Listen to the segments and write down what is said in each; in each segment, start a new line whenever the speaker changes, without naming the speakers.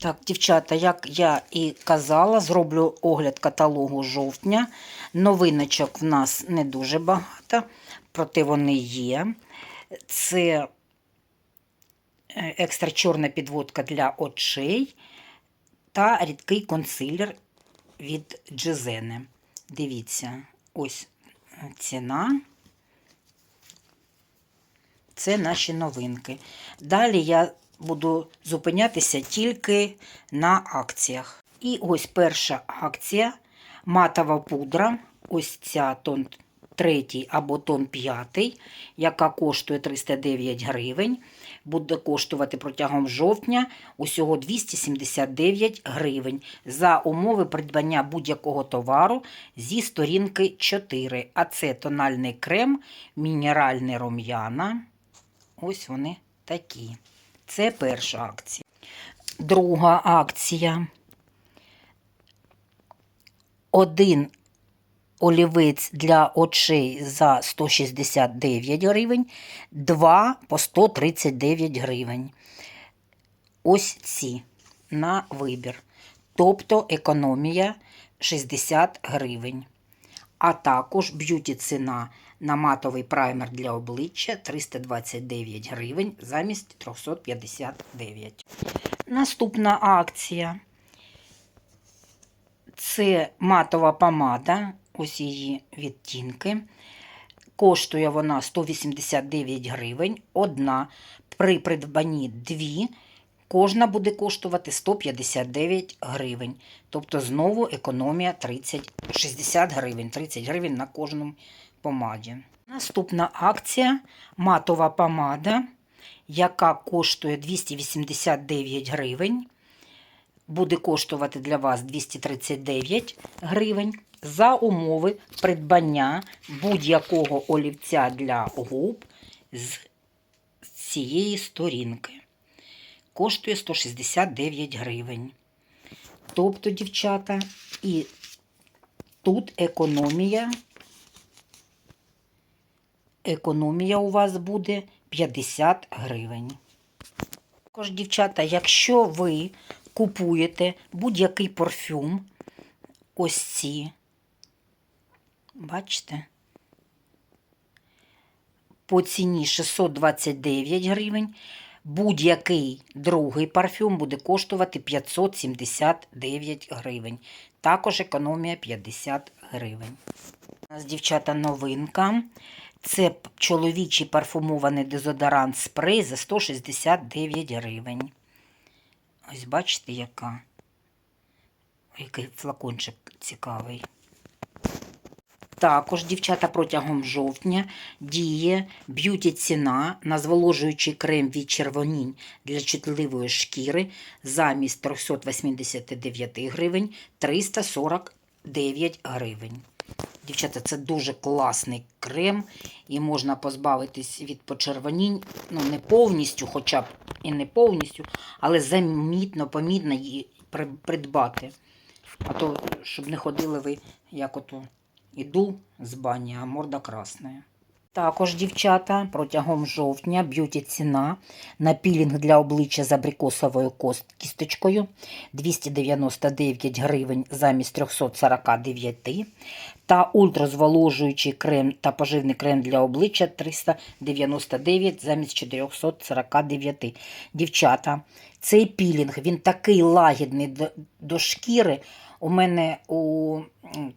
Так, дівчата, як я і казала, зроблю огляд каталогу жовтня. Новиночок в нас не дуже багато, проте вони є. Це е, екстра чорна підводка для очей та рідкий консилер від Джезени. Дивіться, ось ціна. Це наші новинки. Далі я буду зупинятися тільки на акціях. І ось перша акція матова пудра. Ось ця тон третій або тон п'ятий, яка коштує 309 гривень. Буде коштувати протягом жовтня усього 279 гривень за умови придбання будь-якого товару зі сторінки 4. А це тональний крем, мінеральний рум'яна. Ось вони такі. Це перша акція. Друга акція. Один олівець для очей за 169 гривень, два по 139 гривень. Ось ці на вибір. Тобто економія 60 гривень. А також б'юті ціна на матовий праймер для обличчя 329 гривень замість 359. Наступна акція. Це матова помада, ось її відтінки. Коштує вона 189 гривень. Одна при придбанні дві. Кожна буде коштувати 159 гривень. Тобто знову економія 30, 60 гривень, 30 гривень на кожному помаді. Наступна акція матова помада, яка коштує 289 гривень. Буде коштувати для вас 239 гривень за умови придбання будь-якого олівця для губ з цієї сторінки. Коштує 169 гривень. Тобто, дівчата, і тут економія економія у вас буде 50 гривень. Також, дівчата, якщо ви купуєте будь-який парфюм, ось ці, бачите, по ціні 629 гривень, будь-який другий парфюм буде коштувати 579 гривень. Також економія 50 гривень. У нас, дівчата, новинка. Це чоловічий парфумований дезодорант спрей за 169 гривень. Ось бачите, яка. Який флакончик цікавий. Також, дівчата, протягом жовтня діє б'юті ціна на зволожуючий крем від червонінь для чутливої шкіри замість 389 гривень 349 гривень. Дівчата, це дуже класний крем, і можна позбавитись від почервонінь, ну не повністю, хоча б і не повністю, але замітно, помітно її придбати. А то, щоб не ходили ви, як ото іду з бані, а морда красна. Також, дівчата, протягом жовтня б'юті ціна на пілінг для обличчя з абрикосовою кісточкою 299 гривень замість 349 та ультразволожуючий крем та поживний крем для обличчя 399 замість 449. Дівчата, цей пілінг він такий лагідний до шкіри. У мене у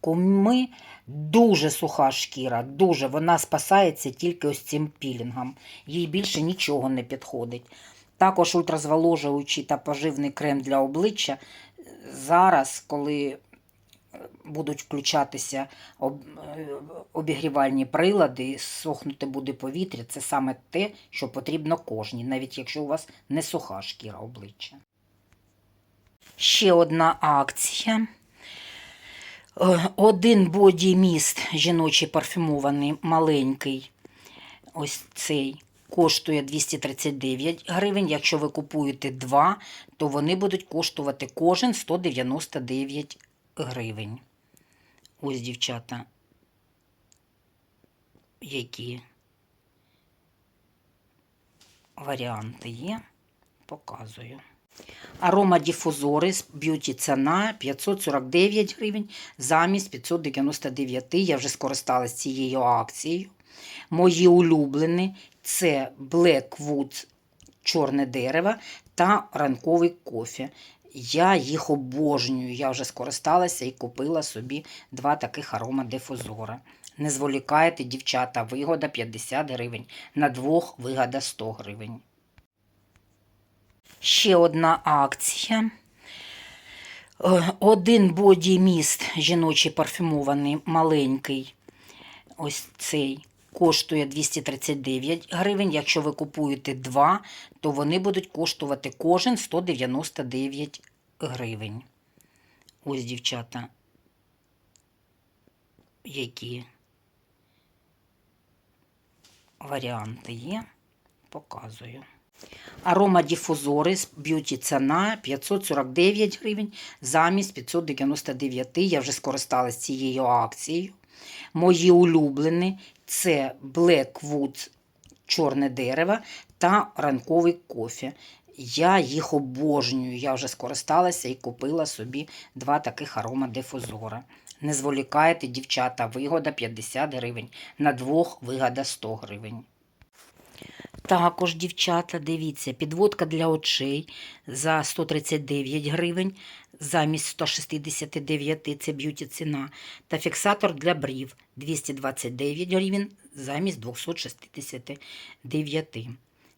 куми дуже суха шкіра, дуже вона спасається тільки ось цим пілінгом. Їй більше нічого не підходить. Також ультразволожуючий та поживний крем для обличчя. Зараз, коли будуть включатися е, обігрівальні прилади, сохнути буде повітря, це саме те, що потрібно кожній, навіть якщо у вас не суха шкіра обличчя. Ще одна акція. Е, Один боді міст жіночий парфюмований, маленький. Ось цей коштує 239 гривень. Якщо ви купуєте два, то вони будуть коштувати кожен 199 гривень. Ось, дівчата, які варіанти є, показую. Аромадіфузори з б'юті ціна 549 гривень замість 599. Я вже скористалась цією акцією. Мої улюблені це Blackwood чорне дерево та ранковий кофе. Я їх обожнюю. Я вже скористалася і купила собі два таких аромадифузора. Не зволікайте, дівчата, вигода 50 гривень. На двох вигода 100 гривень. Ще одна акція. Е, Один боді міст жіночий парфюмований, маленький. Ось цей коштує 239 гривень. Якщо ви купуєте два, то вони будуть коштувати кожен 199 гривень. Ось, дівчата, які варіанти є, показую. Аромадіфузори з б'юті ціна 549 гривень замість 599. Я вже скористалась цією акцією. Мої улюблені це Blackwood чорне дерево та ранковий кофе. Я їх обожнюю. Я вже скористалася і купила собі два таких аромадифузора. Не зволікайте, дівчата, вигода 50 гривень. На двох вигода 100 гривень. Також, дівчата, дивіться, підводка для очей за 139 гривень замість 169 це б'юті ціна. Та фіксатор для брів 229 гривень замість 269.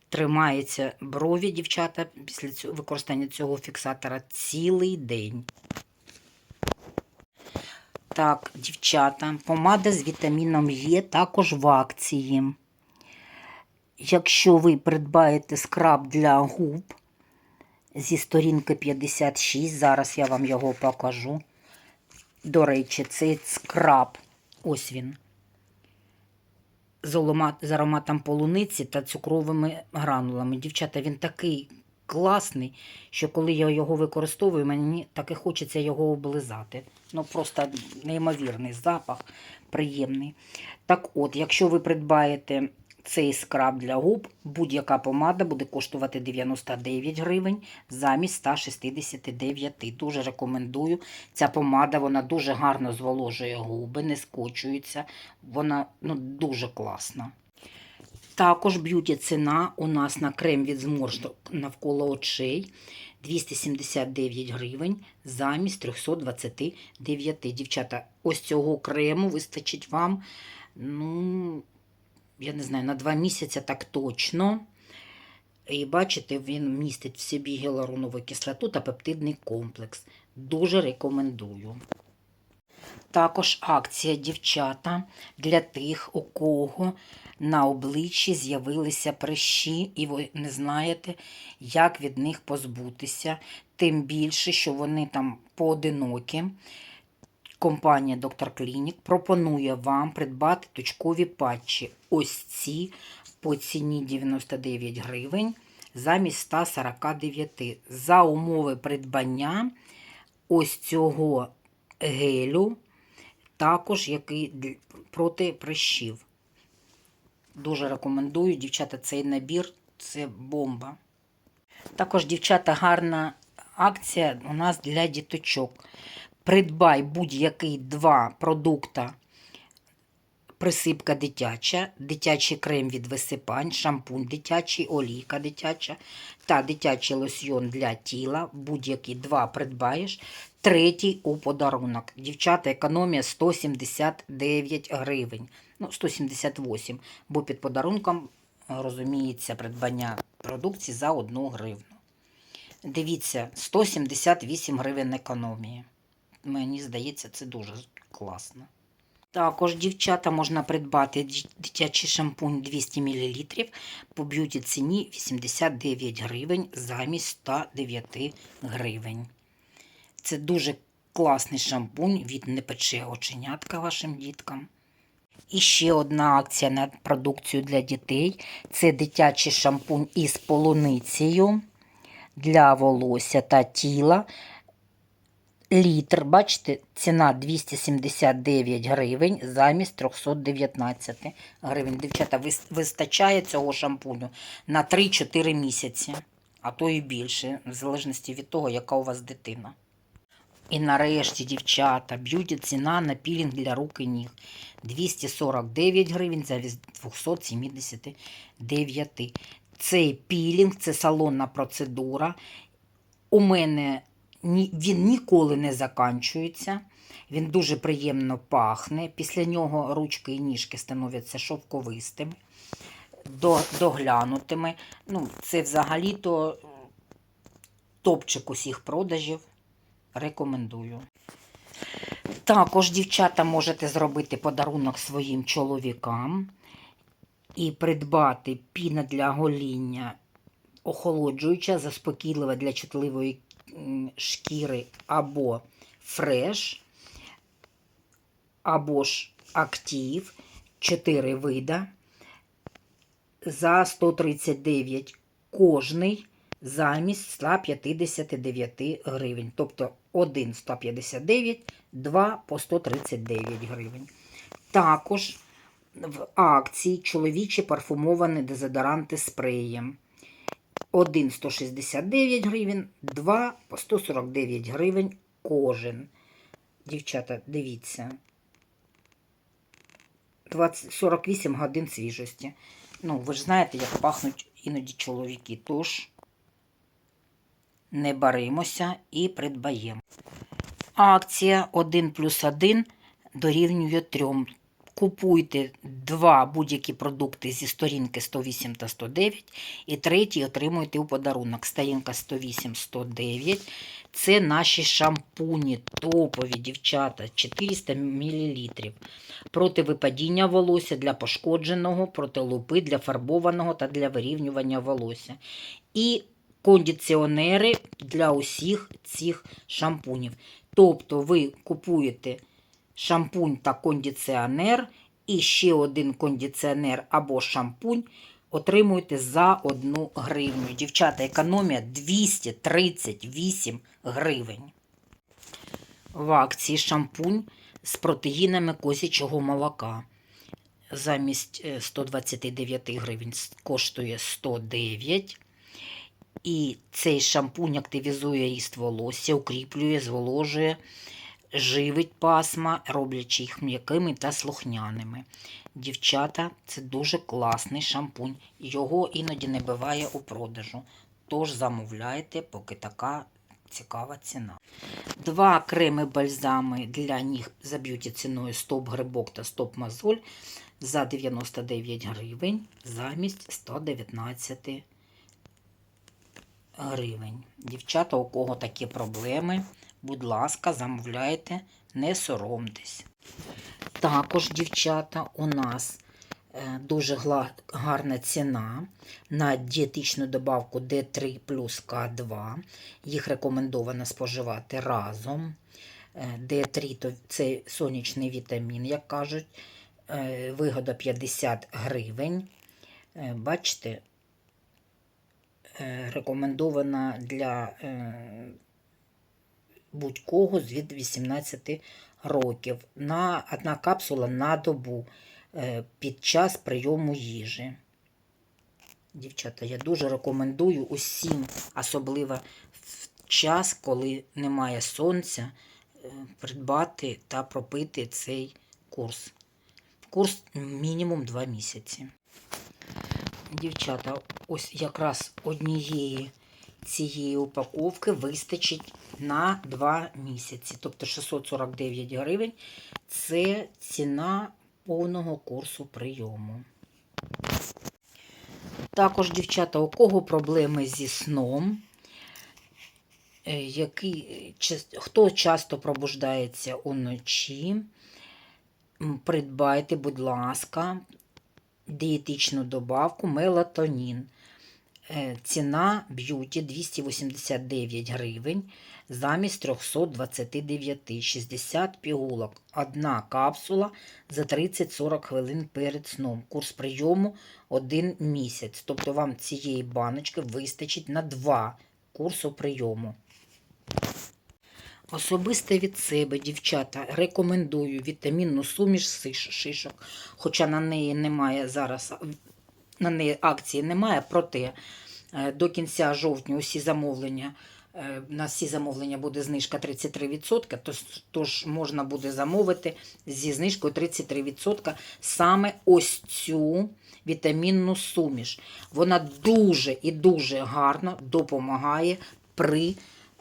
Тримається брові, дівчата, після цього, використання цього фіксатора цілий день. Так, дівчата, помада з вітаміном Е також в акції. Якщо ви придбаєте скраб для губ зі сторінки 56, зараз я вам його покажу. До речі, цей скраб, ось він, з, аромат, з ароматом полуниці та цукровими гранулами. Дівчата, він такий класний, що коли я його використовую, мені так і хочеться його облизати. Ну, просто неймовірний запах, приємний. Так от, якщо ви придбаєте цей скраб для губ, будь-яка помада буде коштувати 99 гривень замість 169. Дуже рекомендую. Ця помада вона дуже гарно зволожує губи, не скочується. Вона ну, дуже класна. Також б'юті ціна у нас на крем від зморшок навколо очей 279 гривень замість 329. Дівчата, ось цього крему вистачить вам, ну, я не знаю, на два місяці так точно. І бачите, він містить в собі гіалуронову кислоту та пептидний комплекс. Дуже рекомендую. Також акція дівчата для тих, у кого на обличчі з'явилися прищі, і ви не знаєте, як від них позбутися. Тим більше, що вони там поодинокі. Компанія Доктор Клінік пропонує вам придбати точкові патчі. Ось ці по ціні 99 гривень замість 149. За умови придбання ось цього гелю, також який проти прищів. Дуже рекомендую, дівчата, цей набір це бомба. Також, дівчата, гарна акція у нас для діточок. Придбай будь-який два продукта. Присипка дитяча, дитячий крем від висипань, шампунь дитячий, олійка дитяча та дитячий лосьйон для тіла. Будь-які два придбаєш. Третій у подарунок. Дівчата, економія 179 гривень. Ну, 178, бо під подарунком е, розуміється придбання продукції за 1 гривну. Дивіться, 178 гривень економії. Мені здається, це дуже класно. Також, дівчата, можна придбати дитячий шампунь 200 мл по б'юті ціні 89 гривень замість 109 гривень. Це дуже класний шампунь, від не пече оченятка вашим діткам. І ще одна акція на продукцію для дітей це дитячий шампунь із полуницею для волосся та тіла. Літр, бачите, ціна 279 гривень замість 319 гривень. Дівчата, вистачає цього шампуню на 3-4 місяці. а то і більше, в залежності від того, яка у вас дитина. І нарешті, дівчата, б'юті ціна на пілінг для рук і ніг 249 гривень замість 279. Цей пілінг це салонна процедура. У мене він ніколи не заканчується. Він дуже приємно пахне. Після нього ручки і ніжки становляться шовковистими, доглянутими. Ну, це взагалі-то топчик усіх продажів. Рекомендую. Також, дівчата, можете зробити подарунок своїм чоловікам і придбати піна для гоління охолоджуюча, заспокійлива для чутливої шкіри або фреш, або ж актив, 4 вида за 139 кожний замість 159 гривень. Тобто один 159, два по 139 гривень. Також в акції чоловічі парфумовані дезодоранти спреєм. Один 169 гривень, два по 149 гривень кожен. Дівчата, дивіться. 20, 48 годин свіжості. Ну, ви ж знаєте, як пахнуть іноді чоловіки. Тож не баримося і придбаємо. Акція 1 плюс 1 дорівнює 3. Купуйте два будь-які продукти зі сторінки 108 та 109 і третій отримуєте у подарунок. Сторінка 108 109 це наші шампуні топові, дівчата, 400 мл. Проти випадіння волосся для пошкодженого, проти лупи, для фарбованого та для вирівнювання волосся. І кондиціонери для усіх цих шампунів. Тобто ви купуєте шампунь та кондиціонер, і ще один кондиціонер або шампунь отримуєте за 1 гривню. Дівчата, економія 238 гривень. В акції шампунь з протеїнами козячого молока. Замість е, 129 гривень коштує 109. І цей шампунь активізує ріст волосся, укріплює, зволожує, живить пасма, роблячи їх м'якими та слухняними. Дівчата, це дуже класний шампунь. Його іноді не буває у продажу. Тож замовляйте, поки така цікава ціна. Два креми бальзами для ніг за б'юті ціною стоп грибок та стоп мозоль за 99 гривень замість 119 гривень. Дівчата, у кого такі проблеми, будь ласка, замовляйте, не соромтесь. Також, дівчата, у нас е, дуже гарна ціна на дієтичну добавку D3 плюс К2. Їх рекомендовано споживати разом. Е, D3 то це сонячний вітамін, як кажуть. Е, Вигода 50 гривень. Бачите, рекомендована для будь-кого від 18 років. На одна капсула на добу е, під час прийому їжі. Дівчата, я дуже рекомендую усім, особливо в час, коли немає сонця, е, придбати та пропити цей курс. Курс мінімум 2 місяці. Дівчата, ось якраз однієї цієї упаковки вистачить на 2 місяці. Тобто 649 гривень це ціна повного курсу прийому. Також, дівчата, у кого проблеми зі сном, е, який, хто часто пробуждається уночі, придбайте, будь ласка, дієтичну добавку мелатонін. Е, Ціна б'юті 289 гривень замість 329, 60 пігулок. Одна капсула за 30-40 хвилин перед сном. Курс прийому 1 місяць. Тобто вам цієї баночки вистачить на 2 курсу прийому. Особисто від себе, дівчата, рекомендую вітамінну суміш шишок, хоча на неї немає зараз, на неї акції немає, проте Е, До кінця жовтня усі замовлення. е, На всі замовлення буде знижка 33%, тож- тож можна буде замовити зі знижкою 33% саме ось цю вітамінну суміш. Вона дуже і дуже гарно допомагає при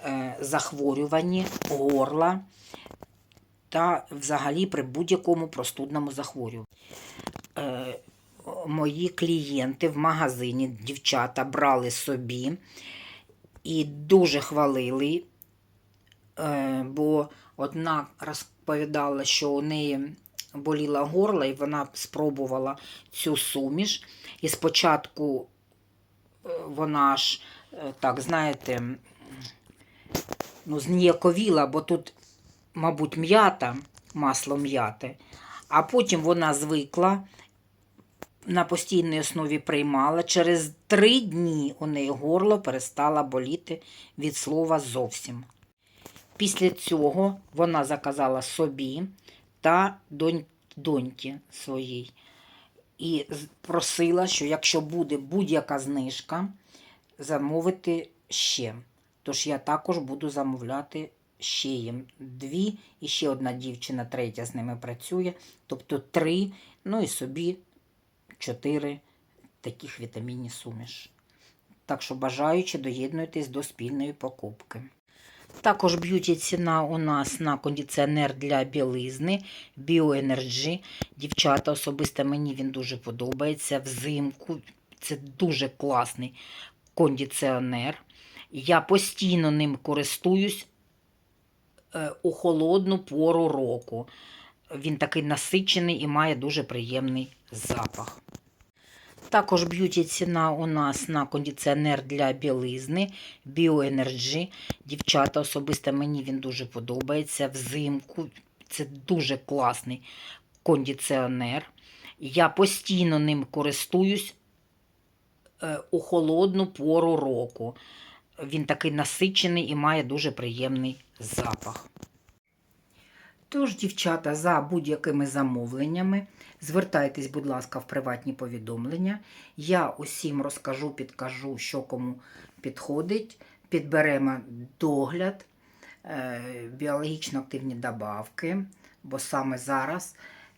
е, захворюванні горла та взагалі при будь-якому простудному захворюванні. Мої клієнти в магазині, дівчата, брали собі і дуже хвалили, е, бо одна розповідала, що у неї боліла горло, і вона спробувала цю суміш. І спочатку е, вона ж, е, так, знаєте, ну, зніяковіла, бо тут, мабуть, м'ята, масло м'яти, а потім вона звикла на постійній основі приймала. Через три дні у неї горло перестало боліти від слова зовсім. Після цього вона заказала собі та донь, доньки своїй. І просила, що якщо буде будь-яка знижка, замовити ще. Тож я також буду замовляти ще їм дві, і ще одна дівчина, третя з ними працює. Тобто три, ну і собі чотири таких вітамінні суміш. Так що бажаючи, доєднуйтесь до спільної покупки. Також б'юті ціна у нас на кондиціонер для білизни BioEnergy. Дівчата, особисто мені він дуже подобається. Взимку це дуже класний кондиціонер. Я постійно ним користуюсь е, у холодну пору року. Він такий насичений і має дуже приємний запах. Також б'юті ціна у нас на кондиціонер для білизни BioEnergy. Дівчата, особисто мені він дуже подобається. Взимку це дуже класний кондиціонер. Я постійно ним користуюсь е, у холодну пору року. Він такий насичений і має дуже приємний запах. Тож, дівчата, за будь-якими замовленнями, звертайтесь, будь ласка, в приватні повідомлення. Я усім розкажу, підкажу, що кому підходить. Підберемо догляд, е, біологічно активні добавки, бо саме зараз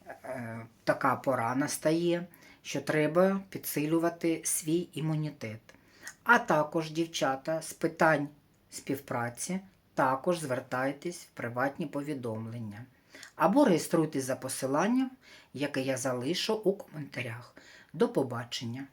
е, така пора настає, що треба підсилювати свій імунітет. А також, дівчата, з питань співпраці також звертайтесь в приватні повідомлення або реєструйтесь за посиланням, яке я залишу у коментарях. До побачення!